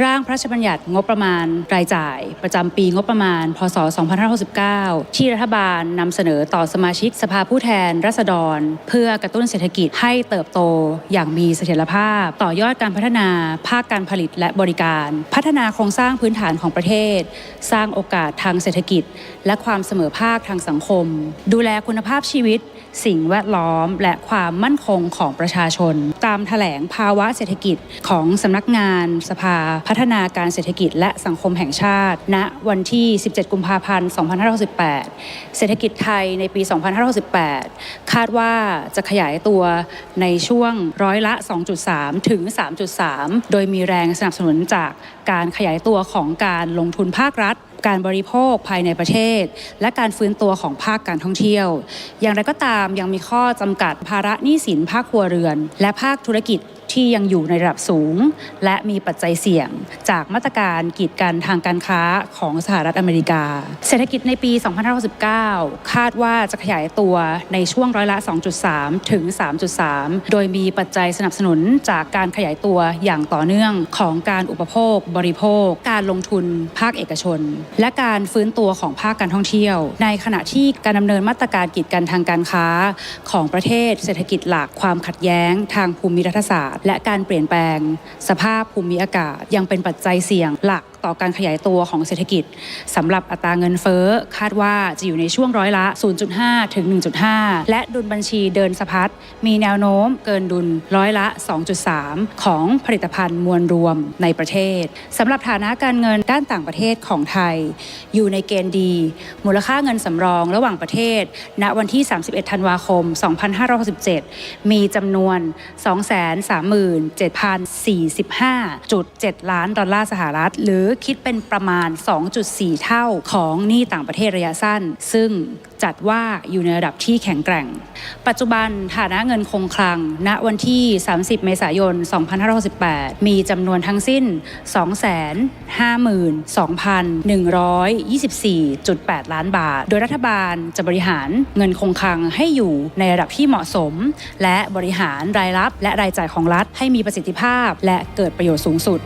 ร่างพระราชบัญญัติงบประมาณรายจ่าย ประจำปีงบประมาณ พศ 2569 ที่รัฐบาลนำเสนอต่อสมาชิกสภาผู้แทนราษฎร เพื่อกระตุ้นเศรษฐกิจให้เติบโตอย่างมีเสถียรภาพ ต่อยอดการพัฒนาภาคการผลิตและบริการ พัฒนาโครงสร้างพื้นฐานของประเทศ สร้างโอกาสทางเศรษฐกิจ และความเสมอภาคทางสังคม ดูแลคุณภาพชีวิต สิ่งแวดล้อม และความมั่นคงของประชาชน ตามแถลงภาวะเศรษฐกิจของสำนักงาน สภาพัฒนาการเศรษฐกิจ และสังคมแห่งชาติ ณวันที่ 17 กุมภาพันธ์ 2568 เศรษฐกิจไทยในปี 2568 คาดว่าจะขยายตัวในช่วงร้อยละ 2.3 ถึง 3.3 โดยมีแรงสนับสนุนจากการขยายตัวของการลงทุนภาครัฐ การบริโภคภายในประเทศ และการฟื้นตัวของภาคการท่องเที่ยว อย่างไรก็ตามยังมีข้อจำกัดภาระหนี้สินภาคครัวเรือน และภาคธุรกิจ ที่ยังอยู่ในระดับสูง และมีปัจจัยเสี่ยง จากมาตรการกีดกันทางการค้าของสหรัฐอเมริกา เศรษฐกิจในปี 2569 คาดว่าจะขยายตัวในช่วงร้อยละ 2.3 ถึง 3.3 โดยมีปัจจัยสนับสนุนจากการขยายตัวอย่างต่อเนื่องของการอุปโภค บริโภค การลงทุนภาคเอกชน และการฟื้นตัวของภาคการท่องเที่ยว ในขณะที่การดำเนินมาตรการกีดกันทางการค้า ของประเทศเศรษฐกิจหลักความขัดแย้งทางภูมิรัฐศาสตร์และการเปลี่ยนแปลง สภาพภูมิอากาศยังเป็นปัจจัยเสี่ยงหลัก ต่อการขยายตัวของเศรษฐกิจสำหรับอัตราเงินเฟ้อคาดว่าจะอยู่ในช่วงร้อยละ 0.5 ถึง 1.5 และดุลบัญชีเดินสะพัดมีแนวโน้มเกินดุลร้อยละ 2.3 ของผลิตภัณฑ์มวลรวมในประเทศสำหรับฐานะการเงินด้านต่างประเทศของไทย อยู่ในเกณฑ์ดี มูลค่าเงินสำรองระหว่างประเทศ ณวันที่ 31 ธันวาคม 2567 มีจำนวน 237,045.7 ล้านดอลลาร์สหรัฐ หรือคิดเป็นประมาณ 2.4 เท่าของหนี้ต่างประเทศระยะสั้น ซึ่งจัดว่าอยู่ในระดับที่แข็งแกร่ง ปัจจุบันฐานะเงินคงคลัง ณวันที่ 30 เมษายน 2568 มีจำนวนทั้งสิ้น 252,124.8 ล้านบาท โดยรัฐบาลจะบริหารเงินคงคลังให้อยู่ในระดับที่เหมาะสม และบริหารรายรับและรายจ่ายของรัฐให้มีประสิทธิภาพและเกิดประโยชน์สูงสุด